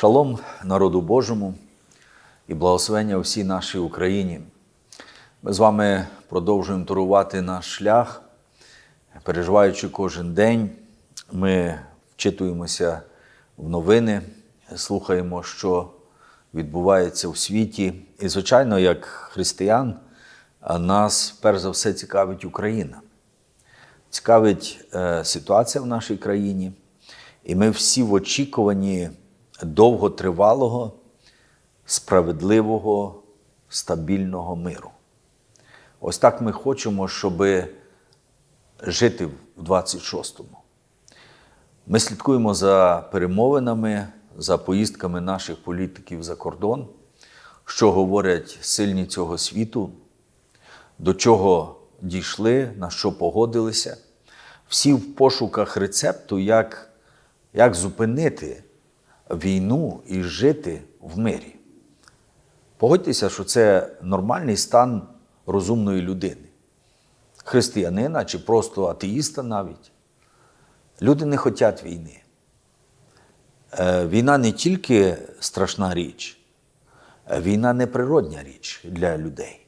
Шалом народу Божому і благословення всій нашій Україні. Ми з вами продовжуємо турувати наш шлях, переживаючи кожен день. Ми вчитуємося в новини, слухаємо, що відбувається у світі. І, звичайно, як християн, нас перш за все цікавить Україна. Цікавить е, ситуація в нашій країні, і ми всі в очікуванні довготривалого, справедливого, стабільного миру. Ось так ми хочемо, щоб жити в 26-му. Ми слідкуємо за перемовинами, за поїздками наших політиків за кордон, що говорять сильні цього світу, до чого дійшли, на що погодилися. Всі в пошуках рецепту, як, як зупинити війну і жити в мирі. Погодьтеся, що це нормальний стан розумної людини, християнина чи просто атеїста навіть. Люди не хочуть війни. Е, Війна не тільки страшна річ, е, війна неприродня річ для людей.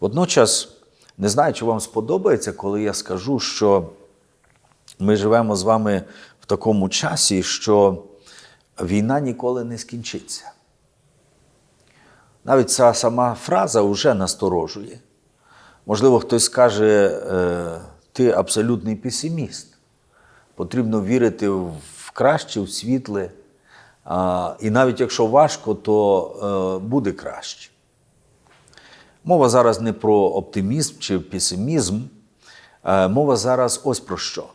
Водночас, не знаю, чи вам сподобається, коли я скажу, що ми живемо з вами в такому часі, що війна ніколи не скінчиться. Навіть ця сама фраза вже насторожує. Можливо, хтось скаже, е, ти абсолютний песиміст. Потрібно вірити в краще, в світле. І навіть якщо важко, то е, буде краще. Мова зараз не про оптимізм чи песимізм, е, мова зараз ось про що.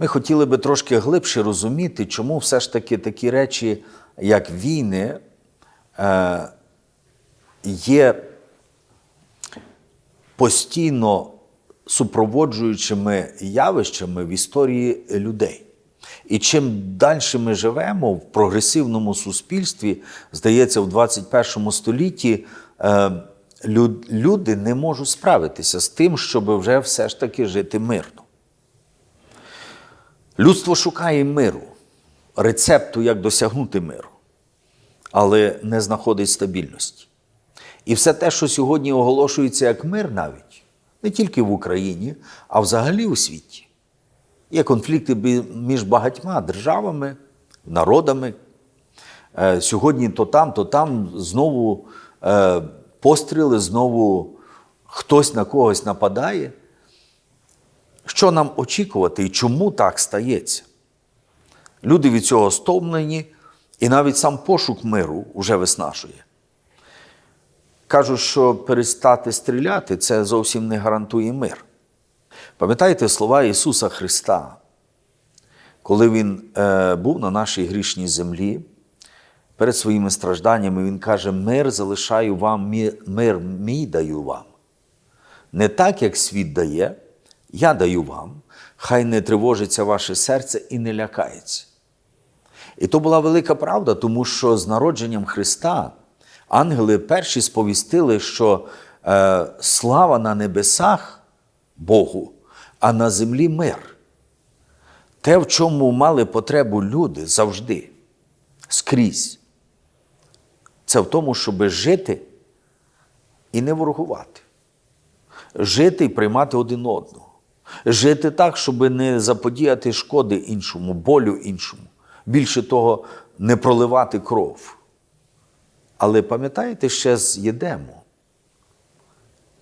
Ми хотіли би трошки глибше розуміти, чому все ж таки такі речі, як війни, е, є постійно супроводжуючими явищами в історії людей. І чим далі ми живемо в прогресивному суспільстві, здається, в 21 столітті е, люди не можуть справитися з тим, щоб вже все ж таки жити мирно. Людство шукає миру, рецепту, як досягнути миру, але не знаходить стабільності. І все те, що сьогодні оголошується як мир навіть, не тільки в Україні, а взагалі у світі. Є конфлікти між багатьма державами, народами. Е, Сьогодні то там, то там знову е, постріли, знову хтось на когось нападає. Що нам очікувати і чому так стається? Люди від цього стомлені, і навіть сам пошук миру вже виснажує. Кажуть, що перестати стріляти це зовсім не гарантує мир. Пам'ятаєте слова Ісуса Христа, коли Він е, був на нашій грішній землі, перед своїми стражданнями Він каже: Мир залишаю вам, мі- мир мій даю вам. Не так, як світ дає, я даю вам, хай не тривожиться ваше серце і не лякається. І то була велика правда, тому що з народженням Христа ангели перші сповістили, що е, слава на небесах Богу, а на землі мир. Те, в чому мали потребу люди завжди, скрізь, це в тому, щоб жити і не ворогувати. Жити і приймати один одного. Жити так, щоб не заподіяти шкоди іншому, болю іншому. Більше того, не проливати кров. Але пам'ятаєте ще з Єдему?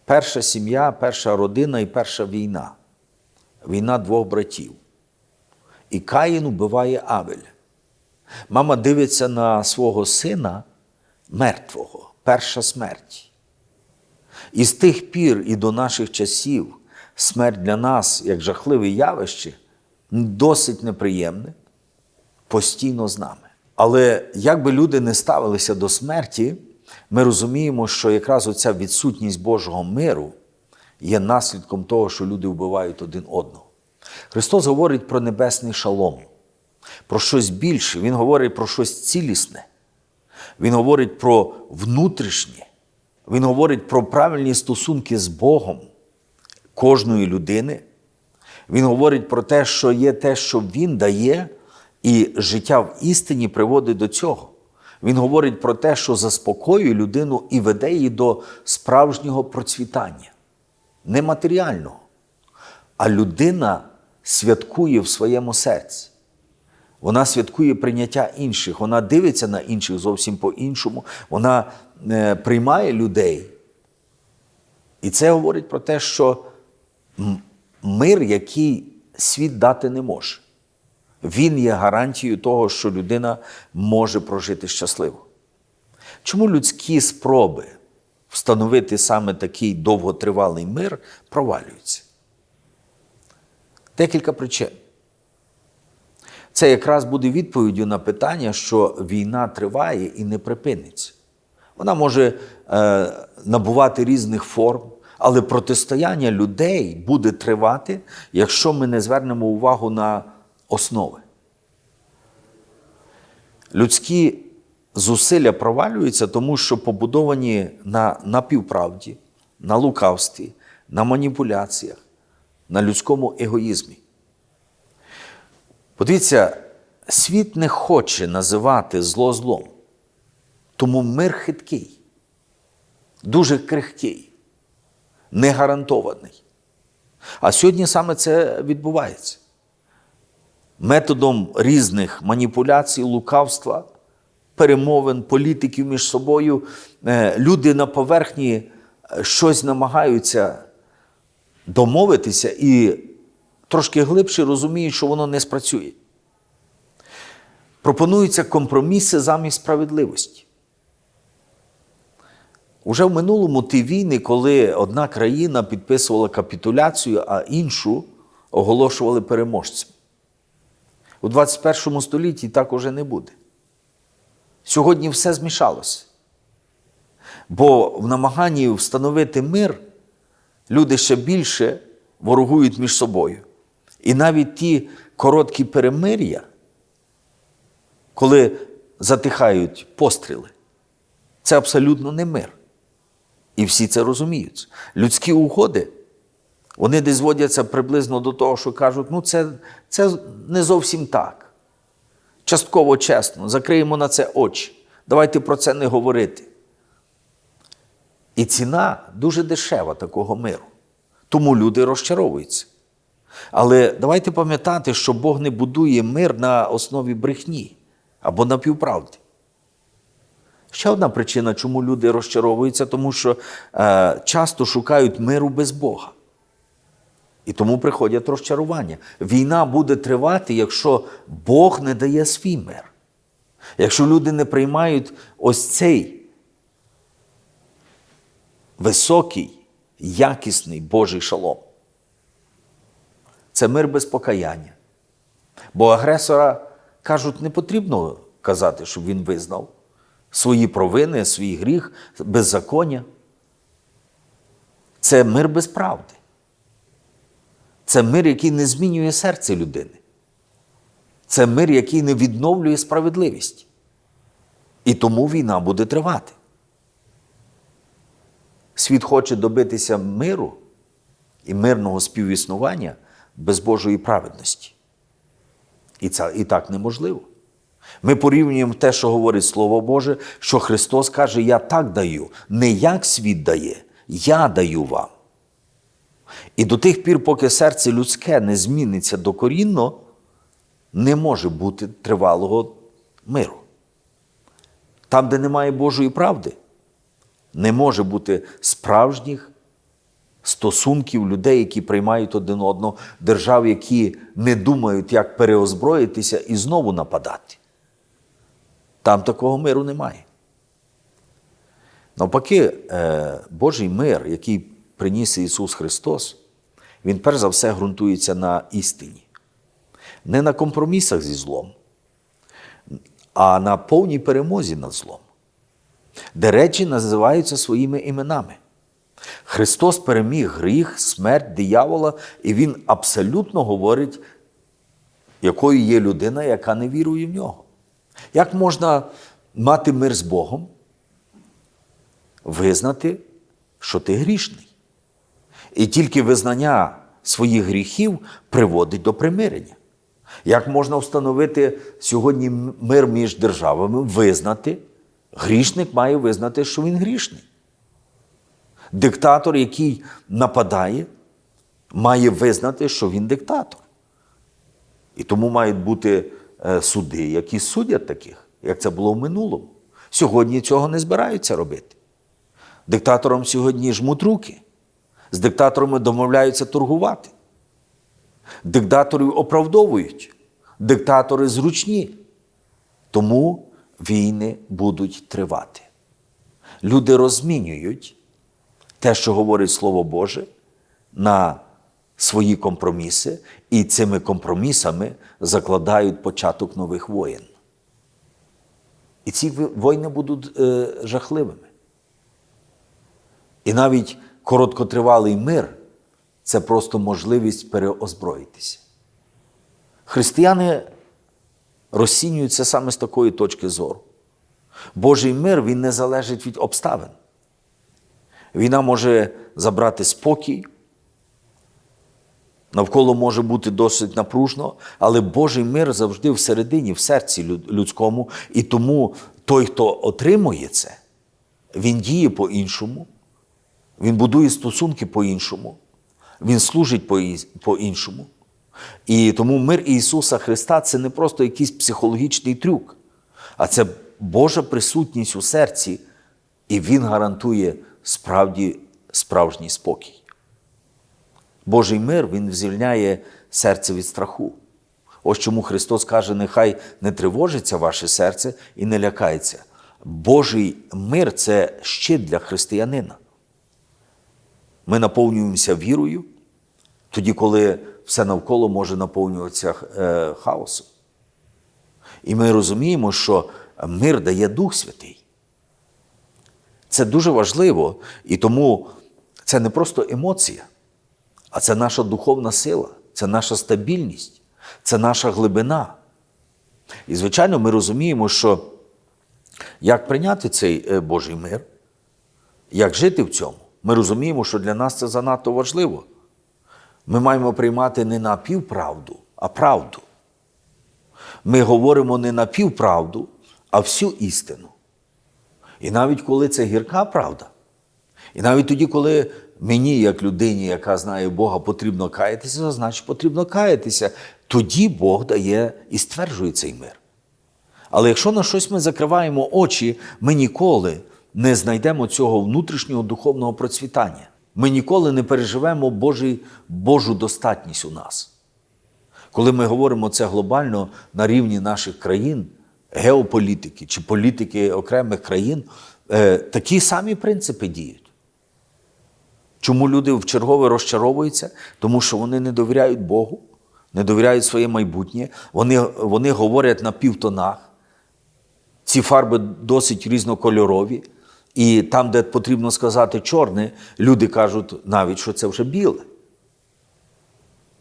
Перша сім'я, перша родина і перша війна. Війна двох братів. І Каїн убиває Авеля. Мама дивиться на свого сина мертвого, перша смерть. І з тих пір і до наших часів смерть для нас, як жахливе явище, досить неприємне, постійно з нами. Але як би люди не ставилися до смерті, ми розуміємо, що якраз оця відсутність Божого миру є наслідком того, що люди вбивають один одного. Христос говорить про небесний шалом, про щось більше, Він говорить про щось цілісне. Він говорить про внутрішнє, він говорить про правильні стосунки з Богом кожної людини. Він говорить про те, що є те, що Він дає, І життя в істині приводить до цього. Він говорить про те, що заспокоює людину і веде її до справжнього процвітання, не матеріального. А людина святкує в своєму серці. Вона святкує прийняття інших, вона дивиться на інших зовсім по-іншому, вона е, приймає людей. І це говорить про те, що мир, який світ дати не може, він є гарантією того, що людина може прожити щасливо. Чому людські спроби встановити саме такий довготривалий мир провалюються? Декілька причин. Це якраз буде відповіддю на питання, що війна триває і не припиниться. Вона може е, набувати різних форм, але протистояння людей буде тривати, якщо ми не звернемо увагу на основи. Людські зусилля провалюються, тому що побудовані на напівправді, на лукавстві, на маніпуляціях, на людському егоїзмі. Подивіться, світ не хоче називати зло злом, тому мир хиткий, дуже крихкий, не гарантований. А сьогодні саме це відбувається. Методом різних маніпуляцій, лукавства, перемовин, політиків між собою, е, люди на поверхні е, щось намагаються домовитися і трошки глибше розуміють, що воно не спрацює. Пропонуються компроміси замість справедливості. Уже в минулому ті війни, коли одна країна підписувала капітуляцію, а іншу оголошували переможцем. У 21 столітті так уже не буде. Сьогодні все змішалося. Бо в намаганні встановити мир люди ще більше ворогують між собою. І навіть ті короткі перемир'я, коли затихають постріли, це абсолютно не мир. І всі це розуміють. Людські угоди, вони десь зводяться приблизно до того, що кажуть, ну це, це не зовсім так. Частково чесно, закриємо на це очі. Давайте про це не говорити. І ціна дуже дешева такого миру. Тому люди розчаровуються. Але давайте пам'ятати, що Бог не будує мир на основі брехні або напівправди. Ще одна причина, чому люди розчаровуються, тому що е, часто шукають миру без Бога. І тому приходять розчарування. Війна буде тривати, якщо Бог не дає свій мир. Якщо люди не приймають ось цей високий, якісний Божий шалом. Це мир без покаяння. Бо агресора кажуть, не потрібно казати, щоб він визнав свої провини, свій гріх, беззаконня. Це мир без правди. Це мир, який не змінює серце людини. Це мир, який не відновлює справедливість. І тому війна буде тривати. Світ хоче добитися миру і мирного співіснування без Божої праведності. І це і так неможливо. Ми порівнюємо те, що говорить Слово Боже, що Христос каже: Я так даю, не як світ дає, я даю вам. І до тих пір, поки серце людське не зміниться докорінно, не може бути тривалого миру. Там, де немає Божої правди, не може бути справжніх стосунків людей, які приймають один одного, держав, які не думають, як переозброїтися і знову нападати. Там такого миру немає. Навпаки, е, Божий мир, який приніс Ісус Христос, Він перш за все ґрунтується на істині, не на компромісах зі злом, а на повній перемозі над злом, де речі називаються своїми іменами. Христос переміг гріх, смерть, диявола, і Він абсолютно говорить, якою є людина, яка не вірує в нього. Як можна мати мир з Богом? Визнати, що ти грішний. І тільки визнання своїх гріхів приводить до примирення. Як можна встановити сьогодні мир між державами, визнати, грішник має визнати, що він грішний. Диктатор, який нападає, має визнати, що він диктатор. І тому мають бути суди, які судять таких, як це було в минулому. Сьогодні цього не збираються робити. Диктаторам сьогодні жмуть руки. З диктаторами домовляються торгувати. Диктаторів оправдовують. Диктатори зручні. Тому війни будуть тривати. Люди розмінюють те, що говорить Слово Боже, на свої компроміси, і цими компромісами закладають початок нових воєн. І ці війни будуть е, жахливими. І навіть короткотривалий мир це просто можливість переозброїтися. Християни розцінюються саме з такої точки зору. Божий мир він не залежить від обставин. Війна може забрати спокій, навколо може бути досить напружно, але Божий мир завжди всередині, в серці людському. І тому той, хто отримує це, він діє по-іншому, він будує стосунки по-іншому, він служить по-іншому. І тому мир Ісуса Христа це не просто якийсь психологічний трюк, а це Божа присутність у серці, і Він гарантує справді справжній спокій. Божий мир Він звільняє серце від страху. Ось чому Христос каже: нехай не тривожиться ваше серце і не лякається. Божий мир це щит для християнина. Ми наповнюємося вірою, тоді, коли все навколо може наповнюватися е, хаосом. І ми розуміємо, що мир дає Дух Святий. Це дуже важливо, і тому це не просто емоція, а це наша духовна сила, це наша стабільність, це наша глибина. І, звичайно, ми розуміємо, що як прийняти цей е, Божий мир, як жити в цьому, ми розуміємо, що для нас це занадто важливо. Ми маємо приймати не напівправду, а правду. Ми говоримо не напівправду, а всю істину. І навіть коли це гірка правда, і навіть тоді, коли мені, як людині, яка знає Бога, потрібно каятися, значить потрібно каятися, тоді Бог дає і стверджує цей мир. Але якщо на щось ми закриваємо очі, ми ніколи не знайдемо цього внутрішнього духовного процвітання. Ми ніколи не переживемо Божий, Божу достатність у нас. Коли ми говоримо це глобально на рівні наших країн, геополітики чи політики окремих країн, е, такі самі принципи діють. Чому люди в чергове розчаровуються? Тому що вони не довіряють Богу, не довіряють своє майбутнє, вони, вони говорять на півтонах. Ці фарби досить різнокольорові. І там, де потрібно сказати чорне, люди кажуть навіть, що це вже біле.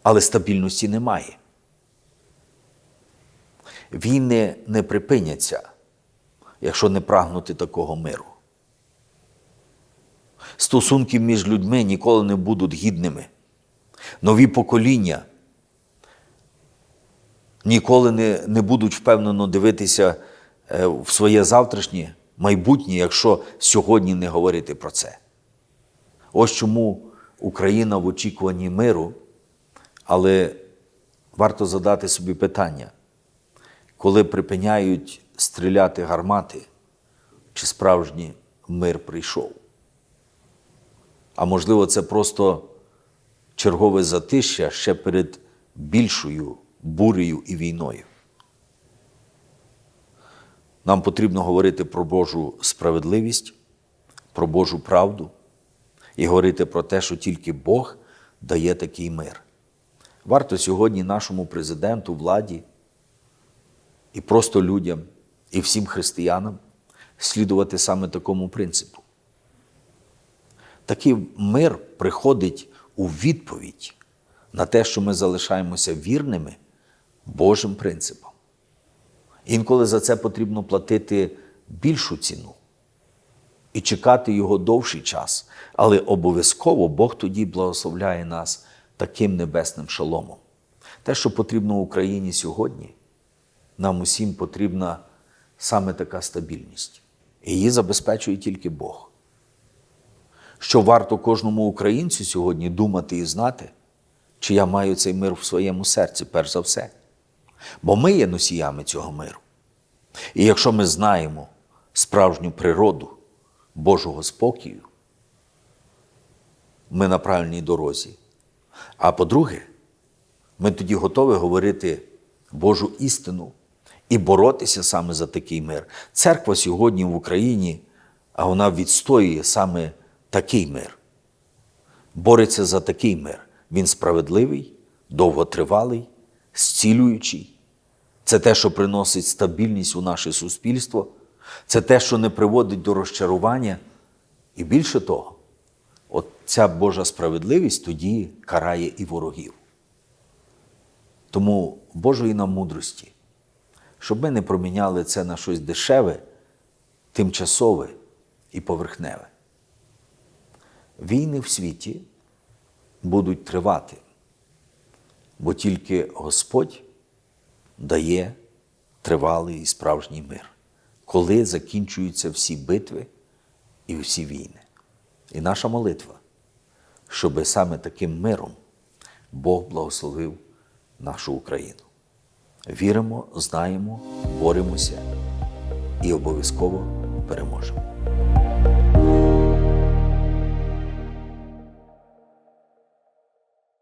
Але стабільності немає. Війни не припиняться, якщо не прагнути такого миру. Стосунки між людьми ніколи не будуть гідними. Нові покоління ніколи не, не будуть впевнено дивитися е, в своє завтрашнє майбутнє, якщо сьогодні не говорити про це. Ось чому Україна в очікуванні миру, але варто задати собі питання, коли припиняють стріляти гармати, чи справжній мир прийшов? А можливо, це просто чергове затища ще перед більшою бурею і війною. Нам потрібно говорити про Божу справедливість, про Божу правду і говорити про те, що тільки Бог дає такий мир. Варто сьогодні нашому президенту, владі і просто людям, і всім християнам слідувати саме такому принципу. Такий мир приходить у відповідь на те, що ми залишаємося вірними Божим принципам. Інколи за це потрібно платити більшу ціну і чекати його довший час, але обов'язково Бог тоді благословляє нас таким небесним шаломом, те, що потрібно Україні сьогодні, нам усім потрібна саме така стабільність. Її забезпечує тільки Бог. Що варто кожному українцю сьогодні думати і знати, чи я маю цей мир в своєму серці, перш за все. Бо ми є носіями цього миру. І якщо ми знаємо справжню природу Божого спокою, ми на правильній дорозі. А по-друге, ми тоді готові говорити Божу істину і боротися саме за такий мир. Церква сьогодні в Україні, а вона відстоює саме такий мир. Бореться за такий мир. Він справедливий, довготривалий, зцілюючий. Це те, що приносить стабільність у наше суспільство, це те, що не приводить до розчарування. І більше того, от ця Божа справедливість тоді карає і ворогів. Тому Божої нам мудрості, щоб ми не проміняли це на щось дешеве, тимчасове і поверхневе. Війни в світі будуть тривати, бо тільки Господь дає тривалий і справжній мир, коли закінчуються всі битви і всі війни. І наша молитва, щоби саме таким миром Бог благословив нашу Україну. Віримо, знаємо, боремося і обов'язково переможемо.